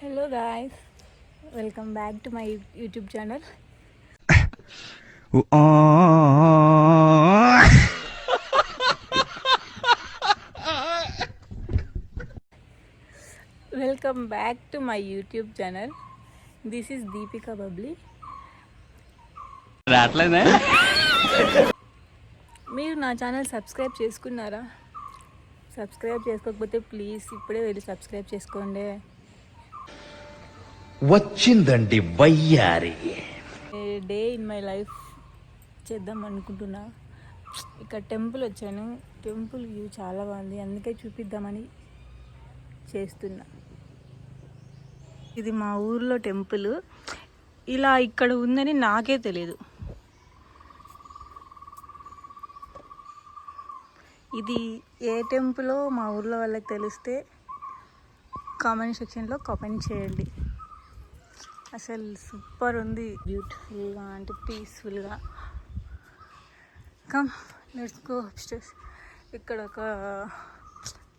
Hello guys welcome back to my YouTube channel welcome back to my YouTube channel this is Deepika Bubbly రావట్లేదే మీరు నా channel subscribe చేసుకున్నారా? Subscribe చేసుకోకపోతే please ఇప్పుడే వెళ్ళి subscribe చేసుకోండి. వచ్చిందండి వయ్యారి. డే ఇన్ మై లైఫ్ చేద్దాం అనుకుంటున్నా. ఇక్కడ టెంపుల్ వచ్చాను. టెంపుల్ వ్యూ చాలా బాగుంది. అందుకే చూపిద్దామని చేస్తున్నా. ఇది మా ఊర్లో టెంపుల్. ఇలా ఇక్కడ ఉందని నాకే తెలియదు ఇది ఏ టెంపులో మా ఊర్లో వాళ్ళకి తెలిస్తే కామెంట్ సెక్షన్లో కామెంట్ చేయండి. అసలు సూపర్ ఉంది. బ్యూటిఫుల్గా అంటే పీస్ఫుల్గా కమ్ లెట్స్ గో ఇక్కడ ఒక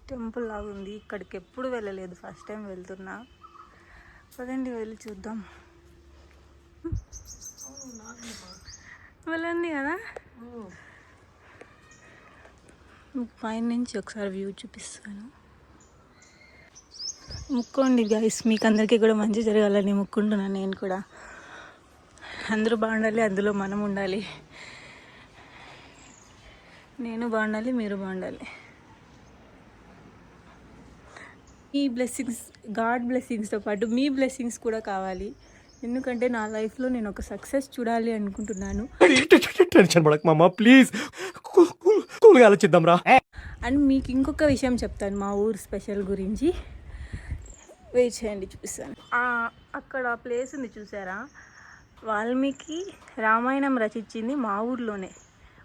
టెంపుల్ లాగా ఉంది. ఇక్కడికి ఎప్పుడు వెళ్ళలేదు. ఫస్ట్ టైం వెళ్తున్నా. పదండి వెళ్ళి చూద్దాం. వెళ్ళండి కదా. మీకు పైన నుంచి ఒకసారి వ్యూ చూపిస్తాను. ముక్కోండి గైస్ మీకు అందరికీ కూడా మంచి జరగాలని ముక్కుంటున్నాను నేను కూడా. అందరూ బాగుండాలి అందులో మనం ఉండాలి. నేను బాగుండాలి మీరు బాగుండాలి. ఈ బ్లెస్సింగ్స్ గాడ్ బ్లెస్సింగ్స్తో పాటు మీ బ్లెస్సింగ్స్ కూడా కావాలి. ఎందుకంటే నా లైఫ్లో నేను ఒక సక్సెస్ చూడాలి అనుకుంటున్నాను. టెన్షన్ పడక మామ ప్లీజ్ కూల్గా ఆలోచిద్దాం రా అండ్ మీకు ఇంకొక విషయం చెప్తాను మా ఊరు స్పెషల్ గురించి. వెయిట్ చేయండి చూపిస్తాను. ఆ, అక్కడ ప్లేస్ ఉంది చూసారా? వాల్మీకి రామాయణం రచించింది మా ఊర్లోనే.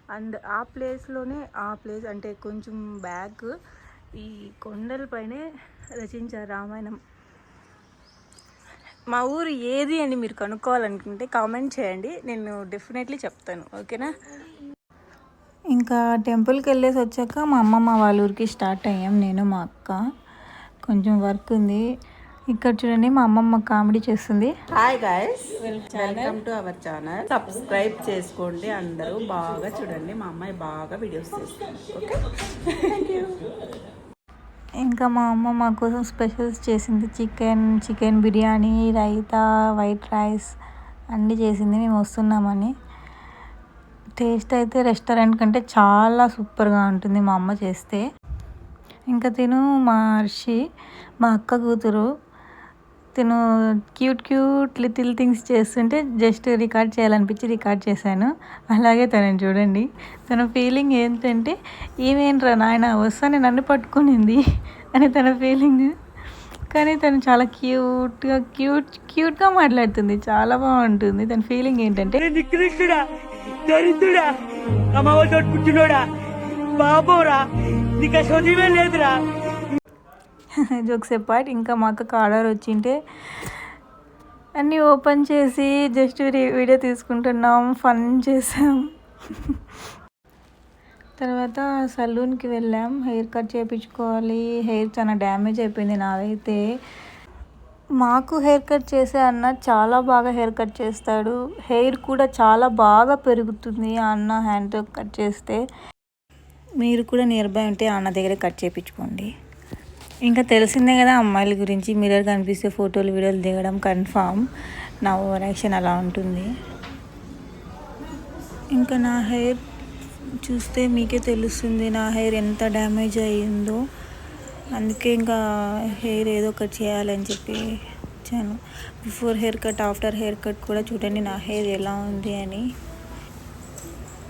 అండ్ ఆ ప్లేస్లోనే ఆ ప్లేస్ అంటే కొంచెం బ్యాక్ ఈ కొండలపైనే రచించారు రామాయణం. మా ఊరు ఏది అని మీరు కనుక్కోవాలనుకుంటే కామెంట్ చేయండి నేను డెఫినెట్లీ చెప్తాను. ఓకేనా? ఇంకా టెంపుల్కి వెళ్ళేసి వచ్చాక మా అమ్మమ్మ వాళ్ళ ఊరికి స్టార్ట్ అయ్యాం నేను మా అక్క. కొంచెం వర్క్ ఉంది. ఇక్కడ చూడండి మా అమ్మమ్మ కామెడీ చేస్తుంది. Hi guys welcome to our channel subscribe చేసుకోండి అందరూ. బాగా చూడండి మా అమ్మాయి బాగా వీడియోస్ చేస్తుంది. ఓకే ఇంకా మా అమ్మ మా కోసం స్పెషల్స్ చేసింది. Chicken chicken biryani raita white rice అన్నీ చేసింది. మేము వస్తున్నామని. టేస్ట్ అయితే రెస్టారెంట్ కంటే చాలా సూపర్గా ఉంటుంది మా అమ్మ చేస్తే. ఇంకా తిను మా హర్షి మా అక్క కూతురు. తిను క్యూట్ క్యూట్ లిటిల్ థింగ్స్ చేస్తుంటే జస్ట్ రికార్డ్ చేయాలనిపించి రికార్డ్ చేశాను. అలాగే తనని చూడండి. తన ఫీలింగ్ ఏంటంటే ఏమేంట్రా నాయన వస్తానే నన్ను పట్టుకునింది అని తన ఫీలింగ్. కానీ తను చాలా క్యూట్గా క్యూట్ క్యూట్గా మాట్లాడుతుంది. చాలా బాగుంటుంది. తన ఫీలింగ్ ఏంటంటే నికృష్టుడా దరిద్రుడా అమ్మవారితో పుట్టినోడా నీకు లేదురా. జోక్స్ పార్ట్ ఇంకా మా అక్కకు ఆర్డర్ వచ్చింటే అన్నీ ఓపెన్ చేసి జస్ట్ వీడియో తీసుకుంటున్నాం ఫన్ చేసాం. తర్వాత సలూన్కి వెళ్ళాం. హెయిర్ కట్ చేయించుకోవాలి. హెయిర్ చాలా డ్యామేజ్ అయిపోయింది నాదైతే మాకు హెయిర్ కట్ చేసే అన్న చాలా బాగా హెయిర్ కట్ చేస్తాడు. హెయిర్ కూడా చాలా బాగా పెరుగుతుంది ఆ అన్న హ్యాండ్తో కట్ చేస్తే. మీరు కూడా నియర్ బై ఉంటే అన్న దగ్గరే కట్ చేయించుకోండి. ఇంకా తెలిసిందే కదా అమ్మాయిల గురించి మిర్రర్ కనిపిస్తే ఫోటోలు వీడియోలు దిగడం కన్ఫామ్ నా ఓవర్ యాక్షన్ అలా ఉంటుంది. ఇంకా నా హెయిర్ చూస్తే మీకే తెలుస్తుంది నా హెయిర్ ఎంత డ్యామేజ్ అయ్యిందో. అందుకే ఇంకా హెయిర్ ఏదో ఒకటి చేయాలని చెప్పి వచ్చాను. Before haircut after haircut కూడా చూడండి నా హెయిర్ ఎలా ఉంది అని.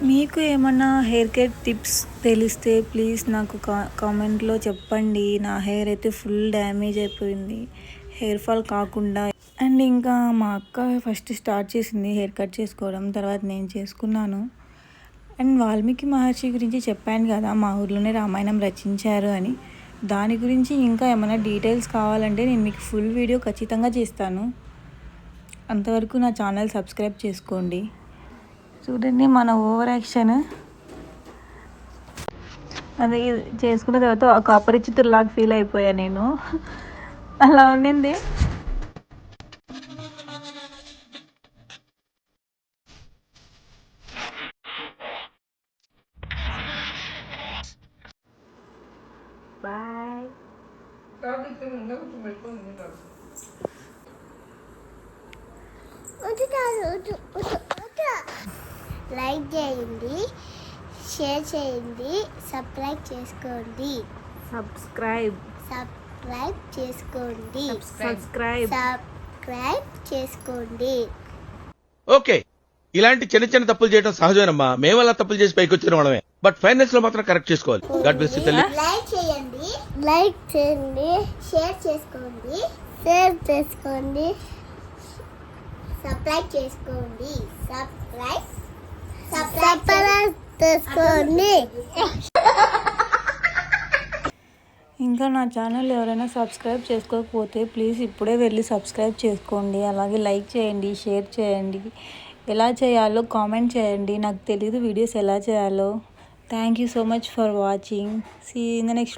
మీకు ఏమన్నా హెయిర్ కేర్ టిప్స్ తెలిస్తే ప్లీజ్ నాకు కా కామెంట్లో చెప్పండి. నా హెయిర్ అయితే ఫుల్ డ్యామేజ్ అయిపోయింది. హెయిర్ ఫాల్ కాకుండా. అండ్ ఇంకా మా అక్క ఫస్ట్ స్టార్ట్ చేసింది హెయిర్ కట్ చేసుకోవడం తర్వాత నేను చేసుకున్నాను. అండ్ వాల్మీకి మహర్షి గురించి చెప్పాను కదా మా ఊర్లోనే రామాయణం రచించారు అని. దాని గురించి ఇంకా ఏమైనా డీటెయిల్స్ కావాలంటే నేను మీకు ఫుల్ వీడియో ఖచ్చితంగా చేస్తాను. అంతవరకు నా ఛానల్ సబ్స్క్రైబ్ చేసుకోండి. చూడండి మన ఓవర్ యాక్షన్. అది చేసుకున్న తర్వాత ఒక అపరిచితులాగా ఫీల్ అయిపోయా నేను. అలా ఉండింది. బాయ్ లైక్ చేయండి షేర్ చేయండి సబ్స్క్రైబ్ చేసుకోండి. సబ్స్క్రైబ్. సబ్స్క్రైబ్ చేసుకోండి. సబ్స్క్రైబ్. సబ్స్క్రైబ్ చేసుకోండి. ఓకే ఇలాంటి చిన్న చిన్న తప్పులు చేయడం సహజమేనమ్మా. మేము అలా తప్పులు చేసి పైకి వచ్చిన వాళ్ళమే. బట్ ఫైనాన్స్లో మాత్రం కరెక్ట్ చేసుకోవాలి. గాడ్ బ్లెస్ తల్లి. లైక్ చేయండి లైక్ చేయండి షేర్ చేసుకోండి షేర్ చేసుకోండి సబ్స్క్రైబ్ చేసుకోండి సబ్స్క్రైబ్ సబ్స్క్రైబ్ చేసుకోండి ఇంకా నా ఛానల్ ఎవరైనా సబ్స్క్రైబ్ చేసుకోకపోతే ప్లీజ్ ఇప్పుడే వెళ్ళి సబ్స్క్రైబ్ చేసుకోండి. అలాగే లైక్ చేయండి షేర్ చేయండి. ఎలా చేయాలో కామెంట్ చేయండి. నాకు తెలీదు వీడియోస్ ఎలా చేయాలో. Thank you so much for watching see in the next